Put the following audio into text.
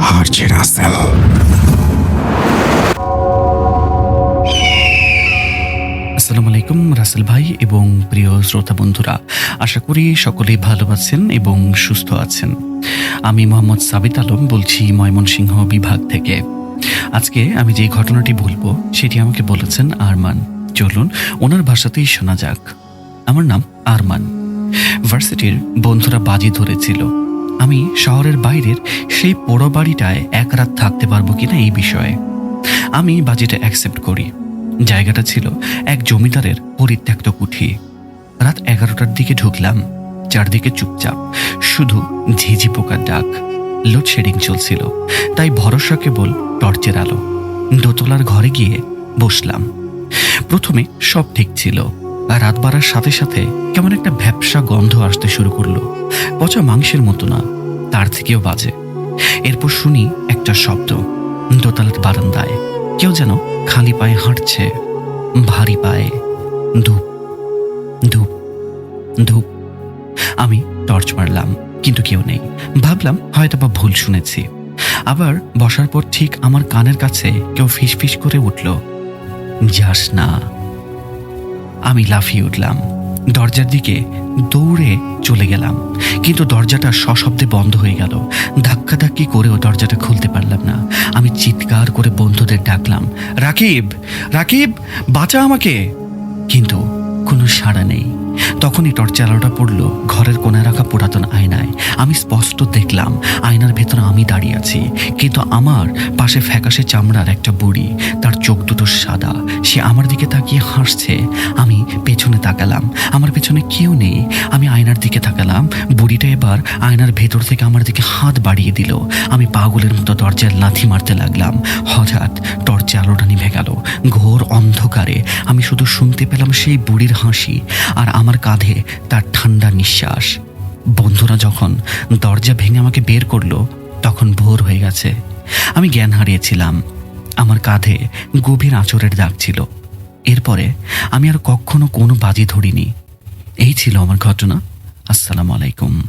হারছে রাসেল আসসালামু আলাইকুম, রাসেল ভাই এবং প্রিয় শ্রোতা বন্ধুরা। আশা করি সকলেই ভালো আছেন এবং সুস্থ আছেন। আমি মোহাম্মদ সাবিত আলম বলছি ময়মনসিংহ বিভাগ থেকে। আজকে আমি যে ঘটনাটি বলব, সেটি আমাকে বলেছেন আরমান। চলুন, ওনার ভাষাতেই শোনা যাক। আমার নাম আরমান। ভার্সিটির বন্ধুরা বাজি ধরেছিল। আমি শহরের বাইরের সেই পোড়ো বাড়িটায় এক রাত থাকতে পারব কিনা এই বিষয়ে। আমি বাজিটা অ্যাকসেপ্ট করি। জায়গাটা ছিল এক জমিদারের পরিত্যক্ত কুঠি। রাত এগারোটার দিকে ঢুকলাম, চারদিকে চুপচাপ, শুধু ঝিঝি পোকার ডাক। লোডশেডিং চলছিল, তাই ভরসা কেবল টর্চের আলো। দোতলার ঘরে গিয়ে বসলাম। প্রথমে সব ঠিক ছিল। আর রাত বাড়ার সাথে সাথে কেমন একটা ভ্যাপসা গন্ধ আসতে শুরু করল। পচা মাংসের মতো না, তার থেকেও বাজে। এরপর শুনি একটা শব্দ, দোতলার বারান্দায়। কেউ যেন খালি পায়ে হাঁটছে, ভারী পায়ে। ধূপ ধূপ ধূপ। আমি টর্চ মারলাম, কিন্তু কেউ নেই। ভাবলাম হয়তো বা ভুল শুনেছি। আবার বসার পর ঠিক আমার কানের কাছে কেউ ফিস ফিস করে উঠল, যাস না। আমি লাফিয়ে উঠলাম। দরজার দিকে দৌড়ে চলে গেলাম। কিন্তু দরজাটা সশব্দে বন্ধ হয়ে গেল। ধাক্কাধাক্কি করেও দরজাটা খুলতে পারলাম না। আমি চিৎকার করে বন্ধুদের ডাকলাম, রাকিব! রাকিব! বাঁচা আমাকে! কিন্তু কোনো সাড়া নেই। তখনই টর্চ আলোটা পড়ল ঘরের কোনায় রাখা পুরাতন আয়নায়। আমি স্পষ্ট দেখলাম, আয়নার ভেতরে আমি দাঁড়িয়ে আছি। কিন্তু আমার পাশে ফ্যাকাশে চামড়ার একটা বুড়ি, তার চোখ দুটো সাদা। সে আমার দিকে তাকিয়ে হাসছে। আমি পেছনে তাকালাম। আমার পেছনে কেউ নেই। আমি আয়নার দিকে তাকালাম। বুড়িটা এবার আয়নার ভেতর থেকে আমার দিকে হাত বাড়িয়ে দিল। আমি পাগলের মতো দরজার লাথি মারতে লাগলাম। হঠাৎ টর্চে আলোটা ঘোর অন্ধকারে আমি শুধু শুনতে পেলাম সেই বুড়ির হাসি আর আমার কাঁধে তার ঠান্ডা নিঃশ্বাস। বন্ধুরা যখন দরজা ভেঙে আমাকে বের করল, তখন ভোর হয়ে গেছে। আমি জ্ঞান হারিয়েছিলাম। আমার কাঁধে গভীর আঁচড়ের দাগ ছিল। এরপরে আমি আর কখনো কোনো বাজি ধরিনি। এই ছিল আমার ঘটনা। আসসালামু আলাইকুম।